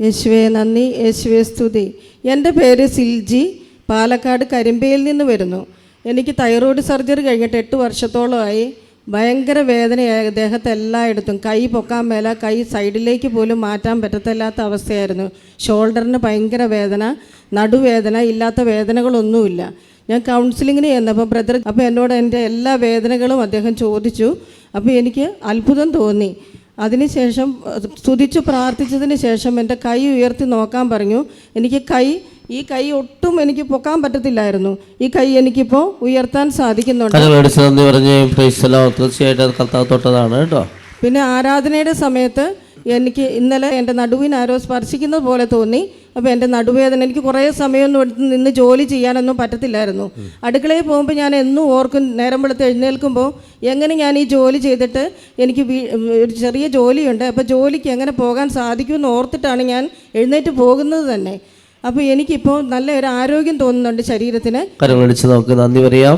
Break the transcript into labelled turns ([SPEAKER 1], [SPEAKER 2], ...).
[SPEAKER 1] യേശുവെ നന്ദി. യേശുവെ സ്തുതി. എന്റെ പേര് സിൽജി. പാലക്കാട് കരിമ്പയിൽ നിന്ന് വരുന്നു. എനിക്ക് തൈറോയ്ഡ് സർജറി കഴിഞ്ഞിട്ട് എട്ട് വർഷത്തോളമായി. ഭയങ്കര വേദനയായി. ദേഹത്ത് എല്ലായിടത്തും കൈ പൊക്കാൻ മേല കൈ സൈഡിലേക്ക് പോലും മാറ്റാൻ പറ്റത്തില്ലാത്ത അവസ്ഥയായിരുന്നു. ഷോൾഡറിന് ഭയങ്കര വേദന നടുവേദന ഇല്ലാത്ത വേദനകളൊന്നുമില്ല. ഞാൻ കൗൺസിലിങ്ങിന് ചെന്നപ്പോൾ ബ്രദർ അപ്പോൾ എന്നോട് എന്റെ എല്ലാ വേദനകളും അദ്ദേഹം ചോദിച്ചു. അപ്പോൾ എനിക്ക് അത്ഭുതം തോന്നി. അതിനുശേഷം സ്തുതിച്ചു പ്രാർത്ഥിച്ചതിന് ശേഷം എന്റെ കൈ ഉയർത്തി നോക്കാൻ പറഞ്ഞു. എനിക്ക് കൈ ഈ കൈ ഒട്ടും എനിക്ക് പൊക്കാൻ പറ്റത്തില്ലായിരുന്നു. ഈ കൈ എനിക്കിപ്പോൾ ഉയർത്താൻ സാധിക്കുന്നുണ്ട്.
[SPEAKER 2] തീർച്ചയായിട്ടും കർത്താവ് തൊട്ടതാണ് കേട്ടോ.
[SPEAKER 1] പിന്നെ ആരാധനയുടെ സമയത്ത് എനിക്ക് ഇന്നലെ എന്റെ നടുവിന് ആരോ സ്പർശിക്കുന്നത് പോലെ തോന്നി. അപ്പോൾ എന്റെ നടുവേദന എനിക്ക് കുറേ സമയമൊന്നും എടുത്ത് നിന്ന് ജോലി ചെയ്യാനൊന്നും പറ്റത്തില്ലായിരുന്നു. അടുക്കളയിൽ പോകുമ്പോൾ ഞാൻ എന്നും ഓർക്കും നേരം വെളുത്ത് എഴുന്നേൽക്കുമ്പോൾ എങ്ങനെ ഞാൻ ഈ ജോലി ചെയ്തിട്ട് എനിക്ക് ഒരു ചെറിയ ജോലിയുണ്ട്. അപ്പോൾ ജോലിക്ക് എങ്ങനെ പോകാൻ സാധിക്കുമെന്ന് ഓർത്തിട്ടാണ് ഞാൻ എഴുന്നേറ്റ് പോകുന്നത് തന്നെ. അപ്പോൾ എനിക്കിപ്പോൾ നല്ല ഒരു ആരോഗ്യം തോന്നുന്നുണ്ട് ശരീരത്തിന്.
[SPEAKER 2] നന്ദി പറയാം.